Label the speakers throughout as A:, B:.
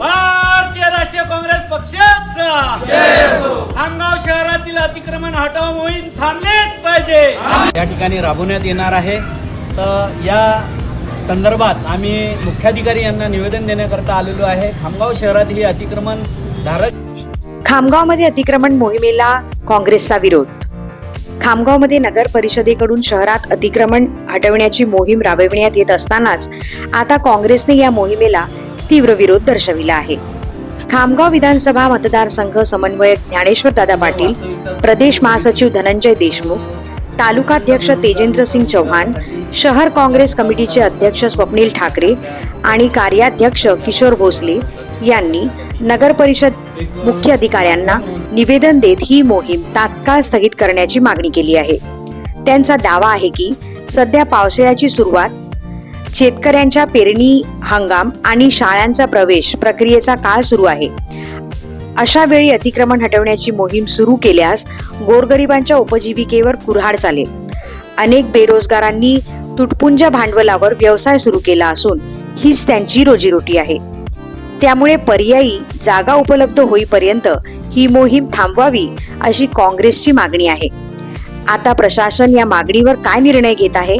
A: भारतीय राष्ट्रीय काँग्रेस पक्षाचा खामगाव शहरातील अतिक्रमण हटाव मोहीम थांबलेच पाहिजे.
B: या ठिकाणी राबवण्यात येणार आहे. तर या संदर्भात आम्ही मुख्याधिकारी यांना निवेदन देण्याकरता आलेलो आहे. खामगाव शहरात ही अतिक्रमण धारक
C: खामगावमध्ये अतिक्रमण मोहिमेला काँग्रेसचा विरोध. खामगावमध्ये नगर परिषदेकडून शहरात अतिक्रमण हटवण्याची मोहीम राबविण्यात येत असतानाच आता काँग्रेसने या मोहिमेला तीव्र विरोध दर्शविला आहे. खामगाव विधानसभा मतदारसंघ समन्वयक ज्ञानेश्वर दादा पाटील प्रदेश महासचिव धनंजय देशमुख तालुकाध्यक्ष तेजेंद्र सिंग शहर काँग्रेस कमिटीचे अध्यक्ष स्वप्नील ठाकरे आणि कार्याध्यक्ष किशोर भोसले यांनी नगर परिषद मुख्य अधिकाऱ्यांना निवेदन देत ही मोहीम तात्काळ स्थगित करण्याची मागणी केली आहे. त्यांचा दावा आहे की सध्या पावसाळ्याची सुरुवात शेतकऱ्यांच्या पेरणी हंगाम आणि शाळांचा प्रवेश प्रक्रियेचा काळ सुरू आहे. अशा वेळी अतिक्रमण हटवण्याची मोहीम सुरू केल्यास गोरगरिबांच्या उपजीविकेवर कुऱ्हाड चालेल. अनेक बेरोजगारांनी तुटपुंज भांडवलावर व्यवसाय सुरू केला असून हीच त्यांची रोजीरोटी आहे. त्यामुळे पर्यायी जागा उपलब्ध होईपर्यंत ही मोहीम थांबवावी अशी काँग्रेसची मागणी आहे. आता प्रशासन या मागणीवर काय निर्णय घेत आहे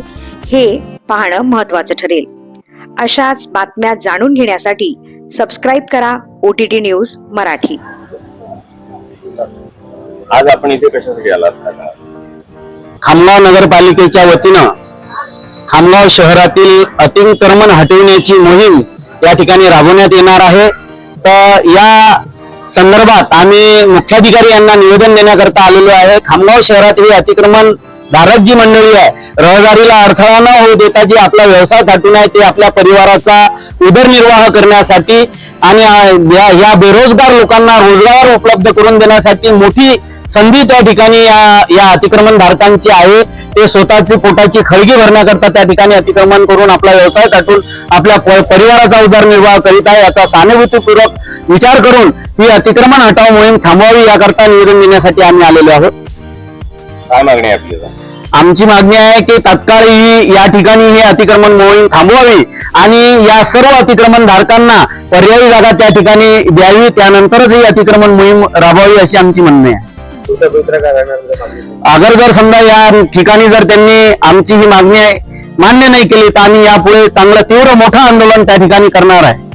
C: हे पाहणं महत्वाचं ठरेल. अशाच बातम्या जाणून घेण्यासाठी सबस्क्राईब करा O T T news Marathi.
D: आज आपण इथे कशासाठी आलात?
E: खामगाव नगरपालिकेच्या वतीनं खामगाव शहरातील अतिक्रमण हटविण्याची मोहीम या ठिकाणी राबवण्यात येणार आहे. तर या संदर्भात आम्ही मुख्याधिकारी यांना निवेदन देण्याकरता आलेलो आहे. खामगाव शहरात ही अतिक्रमण धारक जी मंडळी आहे. रहदारीला अडथळा न होऊ देता जी आपला व्यवसाय थाटून आहे ते आपल्या परिवाराचा उदरनिर्वाह करण्यासाठी आणि या या बेरोजगार लोकांना रोजगार उपलब्ध करून देण्यासाठी मोठी संधी त्या ठिकाणी या या अतिक्रमण धारकांची आहे. ते स्वतःची पोटाची खळगी भरण्याकरता त्या ठिकाणी अतिक्रमण करून आपला व्यवसाय टाकून आपल्या परिवाराचा उदरनिर्वाह करीत आहे. याचा सहानुभूतीपूर्वक विचार करून ही अतिक्रमण हटाव मोहीम थांबवावी याकरता निवेदन देण्यासाठी आम्ही आलेलो आहोत.
D: काय मागणी आपली?
E: आमची मागणी आहे की तात्काळ ही या ठिकाणी ही अतिक्रमण मोहीम थांबवावी आणि या सर्व अतिक्रमण धारकांना पर्यायी जागा त्या ठिकाणी द्यावी. त्यानंतरच ही अतिक्रमण मोहीम राबवावी अशी आमची म्हणणे आहे.
D: तुमच्या
E: अगर जर समजा या ठिकाणी जर त्यांनी आमची ही मागणी आहे मान्य नाही केली तर आम्ही यापुढे चांगलं तीव्र मोठं आंदोलन त्या ठिकाणी करणार आहे.